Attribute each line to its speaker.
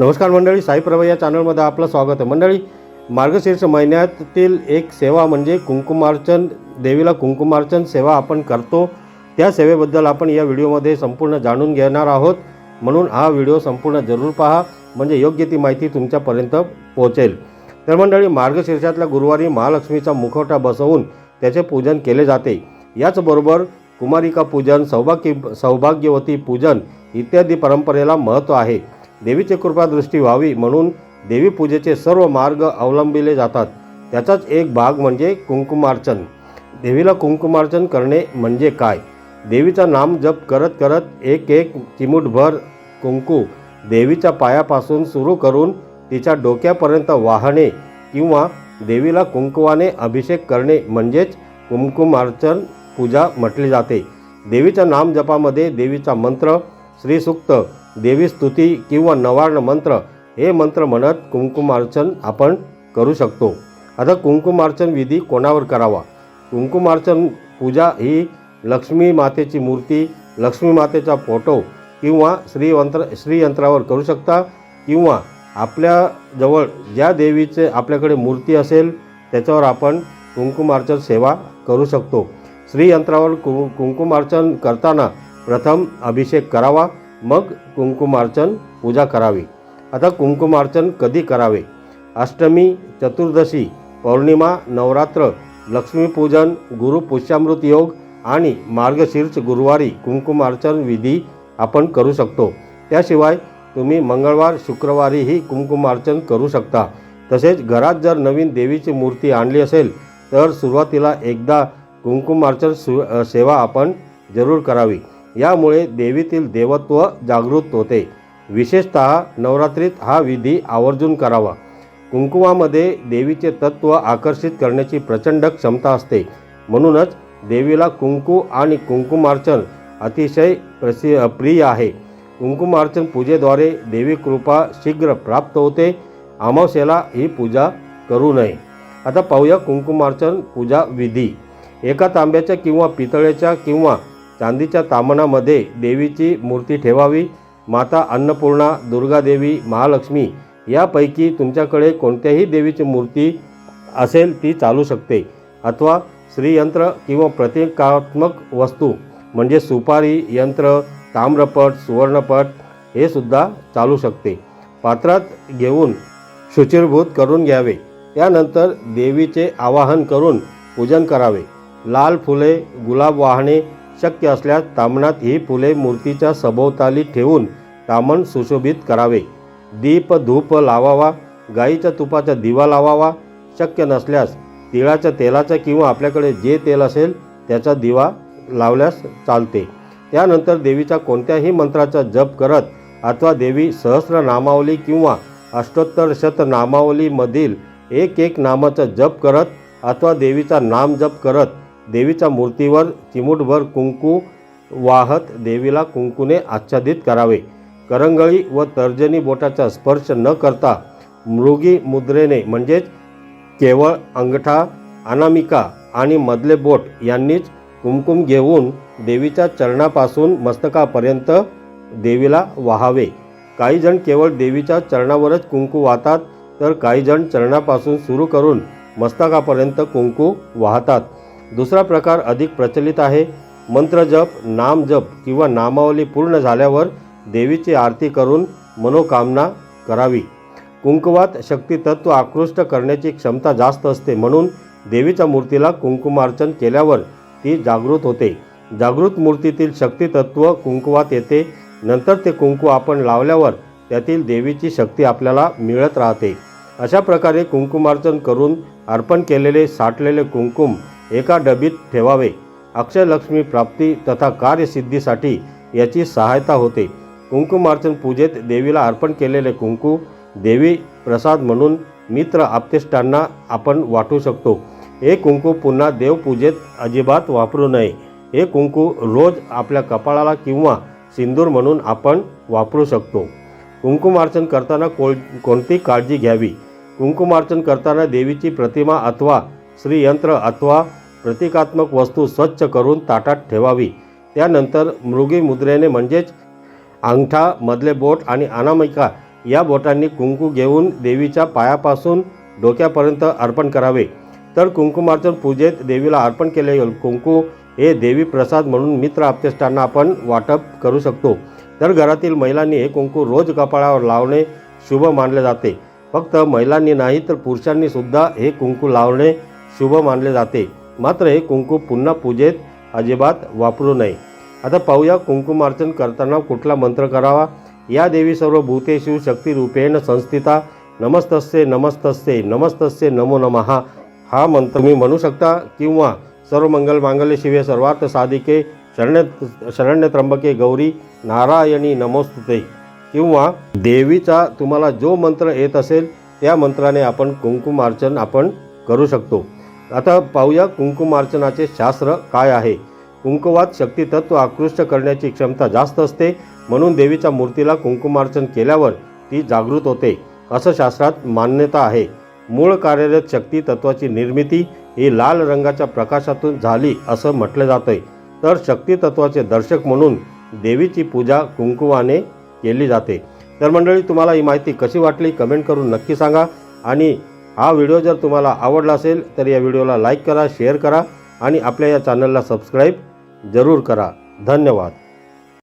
Speaker 1: नमस्कार मंडळी साई प्रभा या चॅनलमध्ये आपलं स्वागत आहे. मंडळी मार्गशीर्ष महिन्यातील एक सेवा म्हणजे कुंकुमार्चन देवीला कुंकुमार्चन सेवा आपण करतो. त्या सेवेबद्दल आपण या व्हिडिओमध्ये संपूर्ण जाणून घेणार आहोत. म्हणून हा व्हिडिओ संपूर्ण जरूर पहा म्हणजे योग्य ती माहिती तुमच्यापर्यंत पोहोचेल. तर मंडळी मार्गशीर्षातल्या गुरुवारी महालक्ष्मीचा मुखवटा बसवून त्याचे पूजन केले जाते. याचबरोबर कुमारिका पूजन सौभाग्य सौभाग्यवती पूजन इत्यादी परंपरेला महत्त्व आहे. देवीची कृपादृष्टी व्हावी म्हणून देवी पूजेचे सर्व मार्ग अवलंबिले जातात. त्याचाच एक भाग म्हणजे कुंकुमार्चन. देवीला कुंकुमार्चन करणे म्हणजे काय? देवीचा नाम जप करत करत एक एक चिमूटभर कुंकू देवीच्या पायापासून सुरू करून तिच्या डोक्यापर्यंत वाहणे किंवा देवीला कुंकुवाने अभिषेक करणे म्हणजेच कुंकुमार्चन पूजा म्हटली जाते. देवीच्या नामजपामध्ये देवीचा मंत्र श्रीसूक्त देवी स्तुती किंवा नवार्ण मंत्र हे मंत्र म्हणत कुंकुमार्चन आपण करू शकतो. आता कुंकुमार्चन विधी कोणावर करावा? कुंकुमार्चन पूजा ही लक्ष्मी मातेची मूर्ती लक्ष्मी मातेचा फोटो किंवा श्रीयंत्र श्रीयंत्रावर करू शकता किंवा आपल्याजवळ ज्या देवीचे आपल्याकडे मूर्ती असेल त्याच्यावर आपण कुंकुमार्चन सेवा करू शकतो. श्रीयंत्रावर कु कुंकुमार्चन करताना प्रथम अभिषेक करावा. मग कुंकुमार्चन पूजा करावी. आता कुंकुमार्चन कधी करावे? अष्टमी चतुर्दशी पौर्णिमा नवरात्र लक्ष्मीपूजन गुरुपुष्यामृत योग आणि मार्गशीर्ष गुरुवारी कुंकुमार्चन विधी आपण करू शकतो. त्याशिवाय तुम्ही मंगळवार शुक्रवारीही कुंकुमार्चन करू शकता. तसेच घरात जर नवीन देवीची मूर्ती आणली असेल तर सुरुवातीला एकदा कुंकुमार्चन सु सेवा आपण जरूर करावी. यामुळे देवीतील देवत्व जागृत होते. विशेषत नवरात्रीत हा विधी आवर्जून करावा. कुंकुमामध्ये देवीचे तत्त्व आकर्षित करण्याची प्रचंड क्षमता असते. म्हणूनच देवीला कुंकू आणि कुंकुमार्चन अतिशय प्रसि प्रिय आहे. कुंकुमार्चन पूजेद्वारे देवी कृपा शीघ्र प्राप्त होते. अमावस्येला ही पूजा करू नये. आता पाहूया कुंकुमार्चन पूजा विधी. एका तांब्याच्या किंवा पितळेच्या किंवा चांदीच्या तामणामध्ये देवीची मूर्ती ठेवावी माता अन्नपूर्णा दुर्गादेवी महालक्ष्मी यापैकी तुमच्याकडे कोणत्याही देवीची मूर्ती असेल ती चालू शकते. अथवा श्रीयंत्र किंवा प्रतिकात्मक वस्तू म्हणजे सुपारी यंत्र ताम्रपट सुवर्णपट हे सुद्धा चालू शकते. पात्रात घेऊन शुचिरभूत करून घ्यावे. त्यानंतर देवीचे आवाहन करून पूजन करावे. लाल फुले गुलाब वाहणे शक्य असल्यास तामणात ही फुले मूर्तीच्या सभोवताली ठेवून तामण सुशोभित करावे. दीप धूप लावावा गाईच्या तुपाचा दिवा लावावा. शक्य नसल्यास तिळाच्या तेलाचा किंवा आपल्याकडे जे तेल असेल त्याचा दिवा लावल्यास चालते. त्यानंतर देवीच्या कोणत्याही मंत्राचा जप करत अथवा देवी सहस्र नामावली किंवा अष्टोत्तर शत नामावलीमधील एक एक नामाचा जप करत अथवा देवीचा नाम जप करत देवीच्या मूर्तीवर चिमूटभर कुंकू वाहत देवीला कुंकूने आच्छादित करावे. करंगळी व तर्जनी बोटाचा स्पर्श न करता मृगी मुद्रेने म्हणजेच केवळ अंगठा अनामिका आणि मधले बोट यांनीच कुंकुम घेऊन देवीच्या चरणापासून मस्तकापर्यंत देवीला वाहावे. काही जण केवळ देवीच्या चरणावरच कुंकू वाहतात तर काही जण चरणापासून सुरू करून मस्तकापर्यंत कुंकू वाहतात. दुसरा प्रकार अधिक प्रचलित आहे. मंत्रजप नामजप किंवा नामावली पूर्ण झाल्यावर देवीची आरती करून मनोकामना करावी. कुंकुवात शक्तितत्व आकृष्ट करण्याची क्षमता जास्त असते म्हणून देवीच्या मूर्तीला कुंकुमार्चन केल्यावर ती जागृत होते. जागृत मूर्तीतील शक्तितत्व कुंकुवात येते. नंतर ते कुंकू आपण लावल्यावर त्यातील देवीची शक्ती आपल्याला मिळत राहते. अशा प्रकारे कुंकुमार्चन करून अर्पण केलेले साठलेले कुंकुम एका डबीत ठेवावे. अक्षयलक्ष्मी प्राप्ती तथा कार्यसिद्धीसाठी याची सहायता होते. कुंकुमार्चन पूजेत देवीला अर्पण केलेले कुंकू देवी प्रसाद म्हणून मित्र आप्तेष्टांना आपण वाटू शकतो. हे कुंकू पुन्हा देवपूजेत अजिबात वापरू नये. हे कुंकू रोज आपल्या कपाळाला किंवा सिंदूर म्हणून आपण वापरू शकतो. कुंकुमार्चन करताना को कोणती काळजी घ्यावी? कुंकुमार्चन करताना देवीची प्रतिमा अथवा श्रीयंत्र अथवा प्रतिकात्मक वस्तू स्वच्छ करून ताटात ठेवावी. त्यानंतर मृगी मुद्रेने म्हणजेच अंगठा मधले बोट आणि अनामिका या बोटांनी कुंकू घेऊन देवीच्या पायापासून डोक्यापर्यंत अर्पण करावे. तर कुंकुमार्चन पूजेत देवीला अर्पण केले कुंकू हे देवी प्रसाद म्हणून मित्र आप्तेष्टांना आपण वाटप करू शकतो. तर घरातील महिलांनी हे कुंकू रोज कपाळावर लावणे शुभ मानले जाते. फक्त महिलांनी नाही तर पुरुषांनी सुद्धा हे कुंकू लावणे शुभ मानले जाते. मात्र हे कुंकू पुन्हा पूजेत अजिबात वापरू नये. आता पाहूया कुंकुमार्चन करताना कुठला मंत्र करावा? या देवी सर्व भूतेषु शक्तिरूपेण संस्थिता. नमस्तस्ये नमस्तस्ये नमस्तस्ये नमो नमः. हा मंत्र मी म्हणू शकता किंवा सर्व मंगल मांगल्य शिवे सर्वार्थ साधिके शरण्य शरण्य त्र्यंबके गौरी नारायणी नमोस्तुते. किंवा देवीचा तुम्हाला जो मंत्र येत असेल त्या मंत्राने आपण कुंकुमार्चन आपण करू शकतो. आता पाहूया कुंकुमार्चनाचे शास्त्र काय आहे. कुंकुवात शक्तितत्व आकृष्ट करण्याची क्षमता जास्त असते म्हणून देवीच्या मूर्तीला कुंकुमार्चन केल्यावर ती जागृत होते. असं शास्त्रात मान्यता आहे. मूळ कार्यरत शक्ती तत्वाची निर्मिती ही लाल रंगाच्या प्रकाशातून झाली असं म्हटलं जातंय. तर शक्ती तत्वाचे दर्शक म्हणून देवीची पूजा कुंकुवाने केली जाते. तर मंडळी तुम्हाला ही माहिती कशी वाटली? कमेंट करून नक्की सांगा. आणि हा व्हिडिओ जर तुम्हाला आवडला असेल तर या व्हिडिओला लाईक करा शेअर करा आणि आपल्या या चॅनलला सबस्क्राईब जरूर करा. धन्यवाद.